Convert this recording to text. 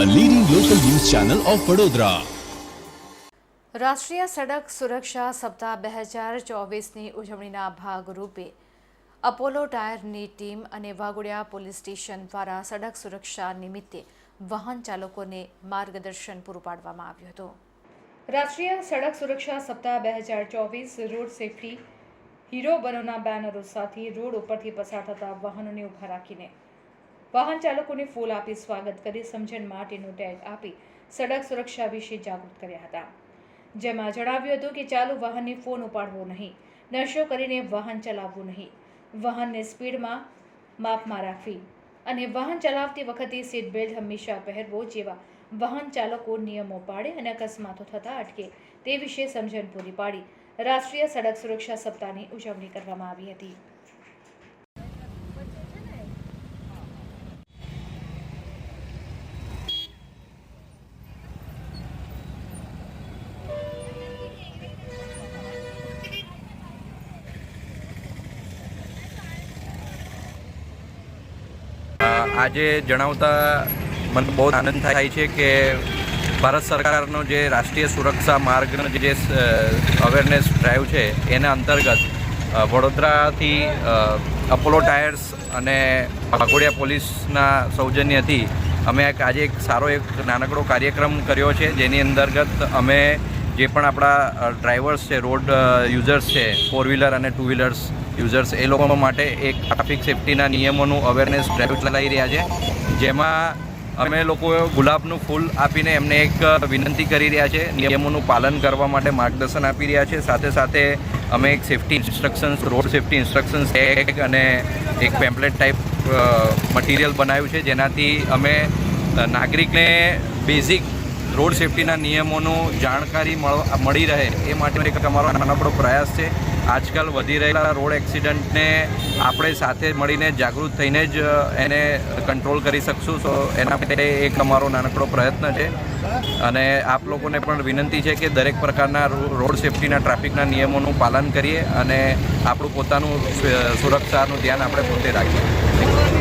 Channel of Vadodara રાષ્ટ્રીય સડક સુરક્ષા સપ્તાહ બે હજાર ચોવીસની ઉજવણીના ભાગરૂપે અપોલો ટાયરની ટીમ અને વાઘોડિયા પોલીસ સ્ટેશન દ્વારા સડક સુરક્ષા નિમિત્તે વાહન ચાલકોને માર્ગદર્શન પૂરું પાડવામાં આવ્યું હતું. રાષ્ટ્રીય સડક સુરક્ષા સપ્તાહ બે હજાર ચોવીસ રોડ સેફટી હીરો બનોના બેનરો સાથે રોડ ઉપરથી પસાર થતા વાહનોને ઊભા રાખીને વાહન ચાલકોને ફૂલ આપી સ્વાગત કરી સમજણ માટેનું ટેગ આપી સડક સુરક્ષા વિશે જાગૃત કર્યા હતા. જેમાં જણાવ્યું હતું કે ચાલુ વાહનને ફોન ઉપાડવો નહીં, નશો કરીને વાહન ચલાવવું નહીં. વાહનને સ્પીડમાં માપમાં રાખવી અને વાહન ચલાવતી વખતે સીટ બેલ્ટ હંમેશા પહેરવો જેવા વાહન ચાલકો નિયમો પાડે અને અકસ્માતો થતા અટકે તે વિશે સમજણ પૂરી પાડી રાષ્ટ્રીય સડક સુરક્ષા સપ્તાહની ઉજવણી કરવામાં આવી હતી. આજે જણાવતા મને બહુ આનંદ થાય છે કે ભારત સરકારનો જે રાષ્ટ્રીય સુરક્ષા માર્ગનો જે અવેરનેસ ડ્રાઈવ છે, એના અંતર્ગત વડોદરાથી અપોલો ટાયર્સ અને વાઘોડિયા પોલીસના સૌજન્યથી અમે આજે એક સારો એક નાનકડો કાર્યક્રમ કર્યો છે, જેની અંતર્ગત અમે જે પણ આપણા ડ્રાઈવર્સ છે રોડ યુઝર્સ છે ફોર વ્હીલર અને ટુ વ્હીલર્સ યુઝર્સ એ લોકો માટે એક ટ્રાફિક સેફટીના નિયમોનું અવેરનેસ ડ્રાઈવ ચલાવી રહ્યા છે. જેમાં અમે લોકો ગુલાબનું ફૂલ આપીને એમને એક વિનંતી કરી રહ્યા છે. નિયમોનું પાલન કરવા માટે માર્ગદર્શન આપી રહ્યા છે. સાથે સાથે અમે એક safety instructions road safety instructions tag અને એક પેમ્પલેટ ટાઈપ મટીરિયલ બનાવ્યું છે. જેનાથી અમે નાગરિકને બેઝિક રોડ સેફટીના નિયમોનું જાણકારી મળ- રહે એ માટે એક તમારો નાનકડો પ્રયાસ છે. આજકાલ વધી રહેલા રોડ એક્સિડન્ટને આપણે સાથે મળીને જાગૃત થઈને જ એને કંટ્રોલ કરી શકશું. તો એના માટે એક અમારો નાનકડો પ્રયત્ન છે. અને આપ લોકોને પણ વિનંતી છે કે દરેક પ્રકારના રોડ સેફટીના ટ્રાફિકના નિયમોનું પાલન કરીએ અને આપણું પોતાનું સુરક્ષાનું ધ્યાન આપણે પોતે રાખીએ.